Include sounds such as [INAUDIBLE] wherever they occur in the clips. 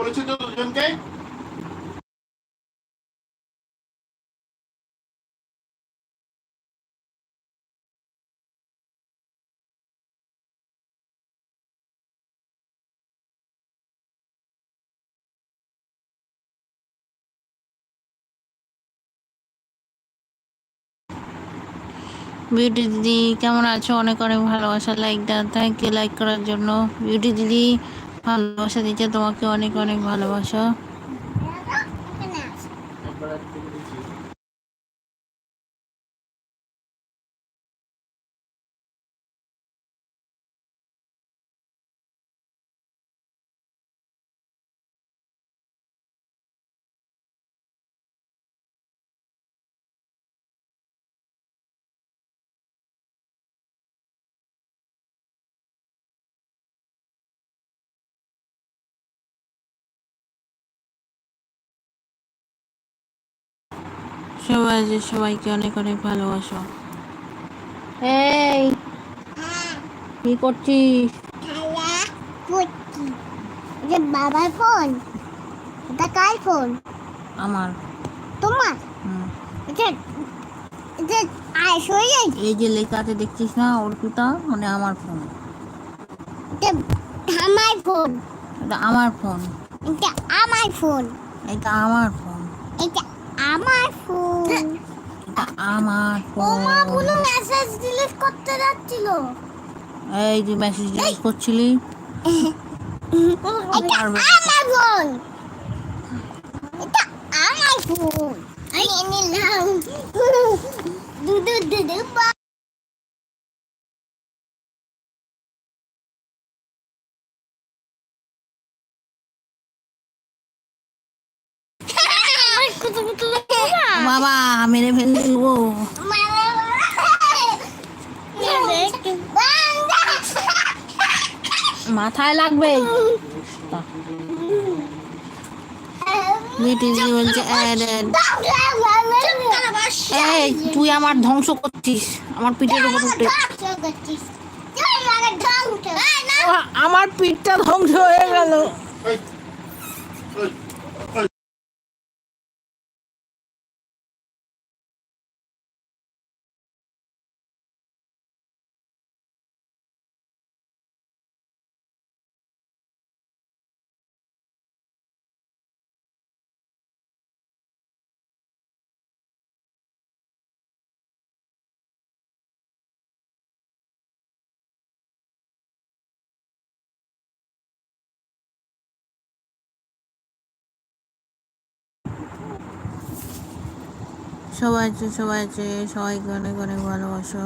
pancake? Beauty দিদি, কেমন আছো অনেক অনেক ভালোবাসা লাইক থ্যাংক ইউ লাইক করার জন্য বিউটি দিদি ভালোবাসা দিচ্ছে তোমাকে অনেক অনেক ভালোবাসা। সবাই যে সবাইকে অনেক অনেক ভালোবাসো। এই কি করছিস? এটা বাবার ফোন। এটা কার ফোন? আমার। তোমার? এটা এটা আয় সরে যাই। এই যে লেখাতে দেখছিস না ওর অর্পিতা? মানে আমার ফোন। এটা আমার ফোন। এটা আমার ফোন। এটা আমার ফোন। এটা আমার ফোন। এটা আমার ফোন আমার ও মা ফোন মেসেজ ডিলিট করতে যাচ্ছিল। এই যে মেসেজ ডিলিট করছিলি? [LAUGHS] এটা আমার ফোন এটা আমার ফোন আমি নিলাম। [LAUGHS] দুদু দুদু [LAUGHS] বাবা মেরে ফেলে দেবো মাথায় লাগবে। তুই আমার ধ্বংস করছিস। আমার পিঠের উপর উঠে। আমার পিঠটা ধ্বংস হয়ে গেল। সবাই আছে সবাই আছে সবাইকে অনেক অনেক ভালোবাসো।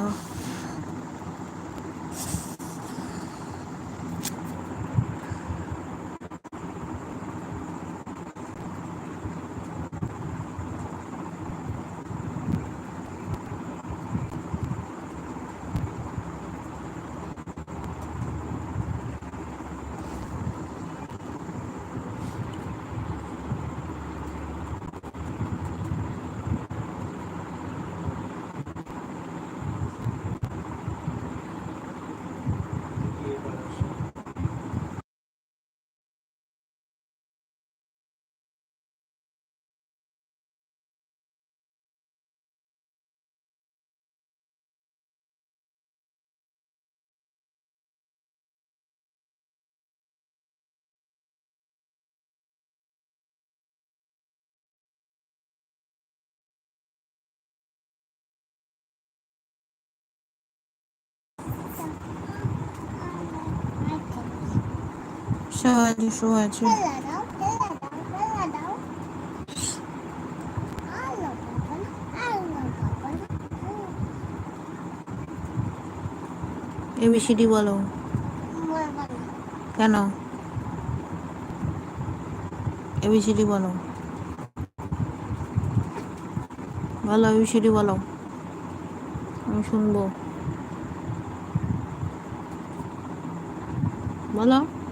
সবাই আছে। সবাই আছে এবিসিডি বলো। কেন? এবিসিডি বলো। বলো এবিসিডি বলো। আমি শুনব। বলো।